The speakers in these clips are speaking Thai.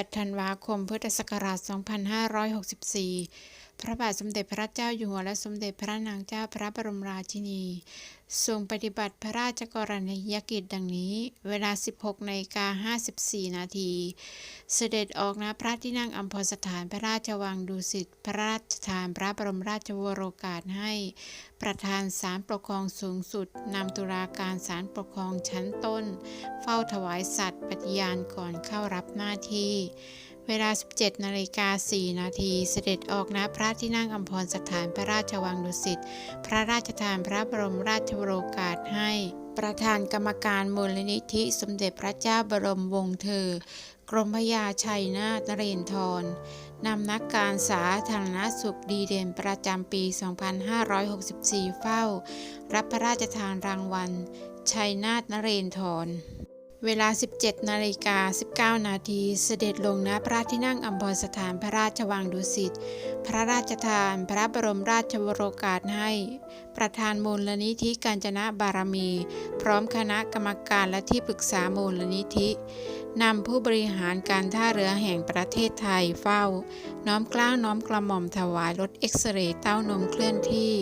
18ธันวาคม พุทธศักราช 2564 พระบาทสมเด็จพระเจ้าอยู่หัวและสมเด็จพระนางเจ้าพระบรมราชินีทรงปฏิบัติพระราชกรณียกิจดังนี้ เวลา 16นาฬิกา54 นาที เสด็จออกณพระที่นั่งอัมพรสถานพระราชวังดุสิตพระราชทานพระบรมราชวโรกาสให้ ประธานศาลปกครองสูงสุดนำตุลาการศาลปกครองชั้นต้น เฝ้าถวายสัตย์ปฏิญาณก่อนเข้ารับหน้าที่เวลา 17นาฬิกา4นาทีเสด็จออกณพระที่นั่งอัมพรสถานพระราชวังดุสิต พระราชทานพระบรมราชวโรกาสให้ ประธานกรรมการมูลนิธิสมเด็จพระเจ้าบรมวงศ์เธอ กรมพยาชัยนาทนเรนทรนำนักการสาธารณสุขดีเด่นประจำปี 2564 เฝ้า รับพระราชทานรางวัล ชัยนาทนเรนทรเวลา 17 นาฬิกา 19 นาทีเสด็จลงณพระที่นั่งอัมพรสถานพระราชวังดุสิต พระราชทานพระบรมราชวโรกาสให้ ประธานมูลนิธิการจนะบารมี พร้อมคณะกรรมการและที่ปรึกษามูลนิธิ นำผู้บริหารการท่าเรือแห่งประเทศไทยเฝ้า น้อมกล้าวน้อมกระหม่อมถวายรถเอ็กซเรย์เต้านมเคลื่อนที่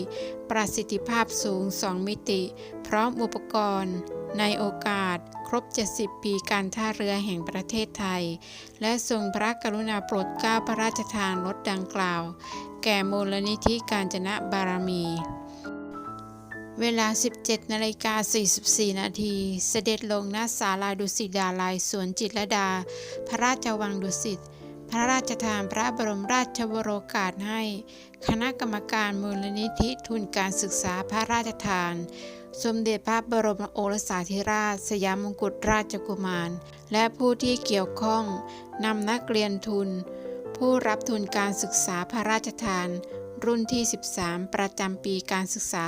ประสิทธิภาพสูง 2 มิติ พร้อมอุปกรณ์ ในโอกาส ครบ 70 ปีการท่าเรือแห่งประเทศไทย และทรงพระกรุณาโปรดเกล้าพระราชทานรถดังกล่าว แก่มูลนิธิการจนะบารมี เวลา 17นาฬิกา44 นาที เสด็จลงณศาลาดุสิตดาลัยสวนจิตรดา พระราชวังดุสิต พระราชทานพระบรมราชวโรกาสให้ คณะกรรมการมูลนิธิทุนการศึกษาพระราชทาน สมเด็จพระบรมโอรสาธิราช สยามมงกุฎราชกุมาร และผู้ที่เกี่ยวข้องนำนักเรียนทุน ผู้รับทุนการศึกษาพระราชทาน รุ่นที่ 13 ประจำปีการศึกษา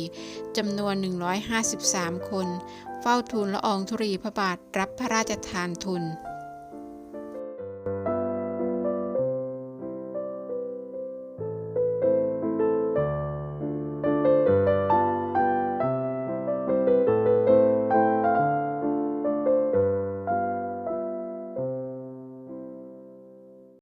2564 จำนวน 153 คน เฝ้าทูลละอองธุรีพระบาทรับพระราชทานทุน